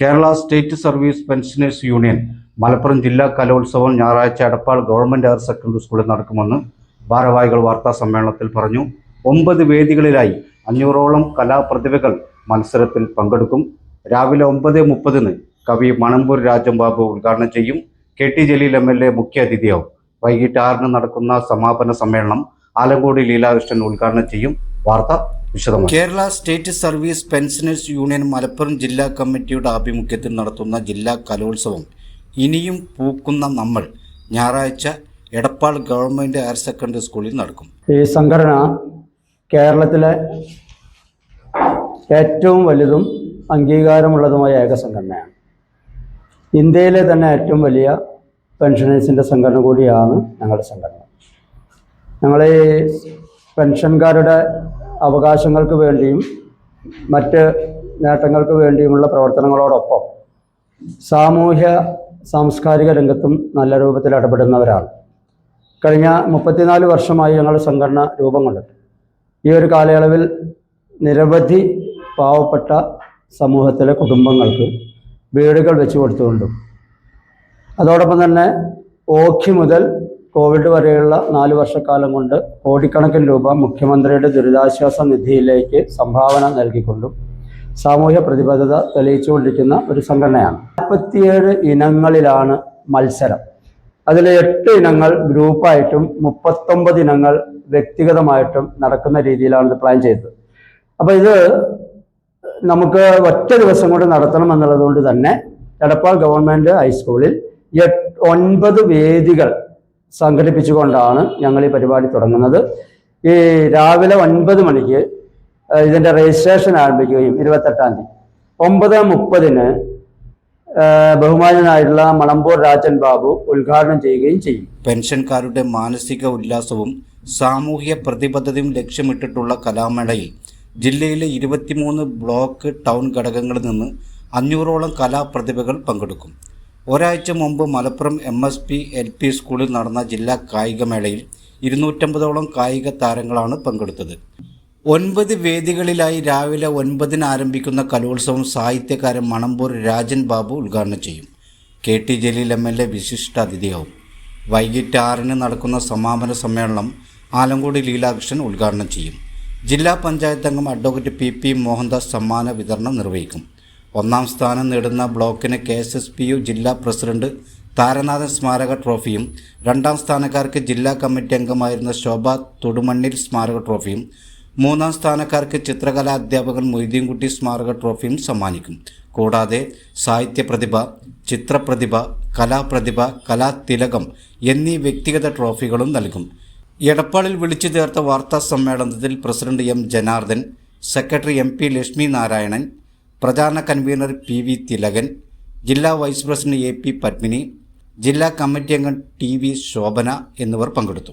Kerala state service pensioners union Malappuram ജില്ലാ കലോത്സവം ഞായറാഴ്ച എടപ്പാൾ ഗവൺമെന്റ് ഹയർ സെക്കൻഡറി സ്കൂളിൽ നടക്കുമെന്ന് ഭാരവാഹികൾ വാർത്താ സമ്മേളനത്തിൽ പറഞ്ഞു. ഒമ്പത് വേദികളിലായി അഞ്ഞൂറോളം കലാപ്രതിഭകൾ മത്സരത്തിൽ പങ്കെടുക്കും. രാവിലെ ഒമ്പത് മുപ്പതിന് കവി മണമ്പൂർ രാജംബാബു ഉദ്ഘാടനം ചെയ്യും. K T Jaleel M L A മുഖ്യ അതിഥിയാവും. വൈകിട്ട് ആറിന് നടക്കുന്ന സമാപന സമ്മേളനം ആലങ്കോട് ലീലാകൃഷ്ണൻ ഉദ്ഘാടനം ചെയ്യും. വാർത്ത വിശദമായി. Kerala state service pensioners union Malappuram ജില്ലാ കമ്മിറ്റിയുടെ ആഭിമുഖ്യത്തിൽ നടത്തുന്ന ജില്ലാ കലോത്സവം ഇനിയും പൂക്കുന്ന നമ്മൾ ഞായറാഴ്ച എടപ്പാൾ ഗവൺമെന്റ് ഹയർ സെക്കൻഡറി സ്കൂളിൽ നടക്കും. ഈ സംഘടന കേരളത്തിലെ ഏറ്റവും വലുതും അംഗീകാരമുള്ളതുമായ ഏക സംഘടനയാണ്. ഇന്ത്യയിലെ തന്നെ ഏറ്റവും വലിയ പെൻഷനേഴ്സിന്റെ സംഘടന കൂടിയാണ് ഞങ്ങളുടെ സംഘടന. ഞങ്ങൾ ഈ പെൻഷൻകാരുടെ അവകാശങ്ങൾക്ക് വേണ്ടിയും മറ്റ് നേട്ടങ്ങൾക്ക് വേണ്ടിയുമുള്ള പ്രവർത്തനങ്ങളോടൊപ്പം സാമൂഹ്യ സാംസ്കാരിക രംഗത്തും നല്ല രൂപത്തിൽ ഇടപെടുന്നവരാണ്. കഴിഞ്ഞ മുപ്പത്തിനാല് വർഷമായി ഞങ്ങൾ സംഘടന രൂപം കൊണ്ടിട്ട് ഈ ഒരു കാലയളവിൽ നിരവധി പാവപ്പെട്ട സമൂഹത്തിലെ കുടുംബങ്ങൾക്ക് വീടുകൾ വെച്ചു കൊടുത്തുകൊണ്ടും അതോടൊപ്പം തന്നെ ഓഖി മുതൽ കോവിഡ് വരെയുള്ള നാല് വർഷക്കാലം കൊണ്ട് കോടിക്കണക്കിന് രൂപ മുഖ്യമന്ത്രിയുടെ ദുരിതാശ്വാസ നിധിയിലേക്ക് സംഭാവന നൽകിക്കൊണ്ടും സാമൂഹ്യ പ്രതിബദ്ധത തെളിയിച്ചുകൊണ്ടിരിക്കുന്ന ഒരു സംഘടനയാണ്. നാൽപ്പത്തിയേഴ് ഇനങ്ങളിലാണ് മത്സരം. അതിൽ എട്ട് ഇനങ്ങൾ ഗ്രൂപ്പായിട്ടും മുപ്പത്തൊമ്പത് ഇനങ്ങൾ വ്യക്തിഗതമായിട്ടും നടക്കുന്ന രീതിയിലാണ് ഇത് പ്ലാൻ ചെയ്തത്. അപ്പോൾ ഇത് നമുക്ക് ഒറ്റ ദിവസം കൊണ്ട് നടത്തണം എന്നുള്ളത് കൊണ്ട് തന്നെ എടപ്പാൾ ഗവൺമെന്റ് ഹൈസ്കൂളിൽ ഒൻപത് വേദികൾ സംഘടിപ്പിച്ചുകൊണ്ടാണ് ഞങ്ങൾ ഈ പരിപാടി തുടങ്ങുന്നത്. ഈ രാവിലെ ഒൻപത് മണിക്ക് ഇതിന്റെ രജിസ്ട്രേഷൻ ആരംഭിക്കുകയും ഇരുപത്തെട്ടാം തീയതി. ഒമ്പത് മുപ്പതിന് ബഹുമാനനായിട്ടുള്ള മണമ്പൂർ രാജൻ ബാബു ഉദ്ഘാടനം ചെയ്യുകയും ചെയ്യും. പെൻഷൻകാരുടെ മാനസിക ഉല്ലാസവും സാമൂഹ്യ പ്രതിബദ്ധതയും ലക്ഷ്യമിട്ടിട്ടുള്ള കലാമേളയിൽ ജില്ലയിലെ ഇരുപത്തിമൂന്ന് ബ്ലോക്ക് ടൗൺ ഘടകങ്ങളിൽ നിന്ന് അഞ്ഞൂറോളം കലാപ്രതിഭകൾ പങ്കെടുക്കും. ഒരാഴ്ച മുമ്പ് Malappuram M S P L P സ്കൂളിൽ നടന്ന ജില്ലാ കായികമേളയിൽ ഇരുന്നൂറ്റമ്പതോളം കായിക താരങ്ങളാണ് പങ്കെടുത്തത്. ഒൻപത് വേദികളിലായി രാവിലെ ഒൻപതിന് ആരംഭിക്കുന്ന കലോത്സവം സാഹിത്യകാരൻ മണമ്പൂർ രാജൻ ബാബു ഉദ്ഘാടനം ചെയ്യും. K T Jaleel M L A വിശിഷ്ട അതിഥിയാവും. വൈകിട്ട് ആറിന് നടക്കുന്ന സമാപന സമ്മേളനം ആലങ്കോട് ലീലാകൃഷ്ണൻ ഉദ്ഘാടനം ചെയ്യും. ജില്ലാ പഞ്ചായത്ത് അംഗം അഡ്വക്കേറ്റ് പി പി മോഹൻദാസ് സമ്മാന വിതരണം നിർവഹിക്കും. ഒന്നാം സ്ഥാനം നേടുന്ന ബ്ലോക്കിന് K S S P U ജില്ലാ പ്രസിഡന്റ് താരനാഥൻ സ്മാരക ട്രോഫിയും രണ്ടാം സ്ഥാനക്കാർക്ക് ജില്ലാ കമ്മിറ്റി അംഗമായിരുന്ന ശോഭ തൊടുമണ്ണിൽ സ്മാരക ട്രോഫിയും മൂന്നാം സ്ഥാനക്കാർക്ക് ചിത്രകലാ അധ്യാപകൻ മൊയ്തീൻകുട്ടി സ്മാരക ട്രോഫിയും സമ്മാനിക്കും. കൂടാതെ സാഹിത്യ പ്രതിഭ ചിത്രപ്രതിഭ കലാപ്രതിഭ കലാതിലകം എന്നീ വ്യക്തിഗത ട്രോഫികളും നൽകും. എടപ്പാളിൽ വിളിച്ചു ചേർത്ത വാർത്താ സമ്മേളനത്തിൽ president M Janardhan secretary M P Lakshmi Narayanan പ്രചാരണ കൺവീനർ പി വി തിലകൻ ജില്ലാ vice president A P Padmini ജില്ലാ കമ്മിറ്റി അംഗം ടി വി ശോഭന എന്നിവർ പങ്കെടുത്തു.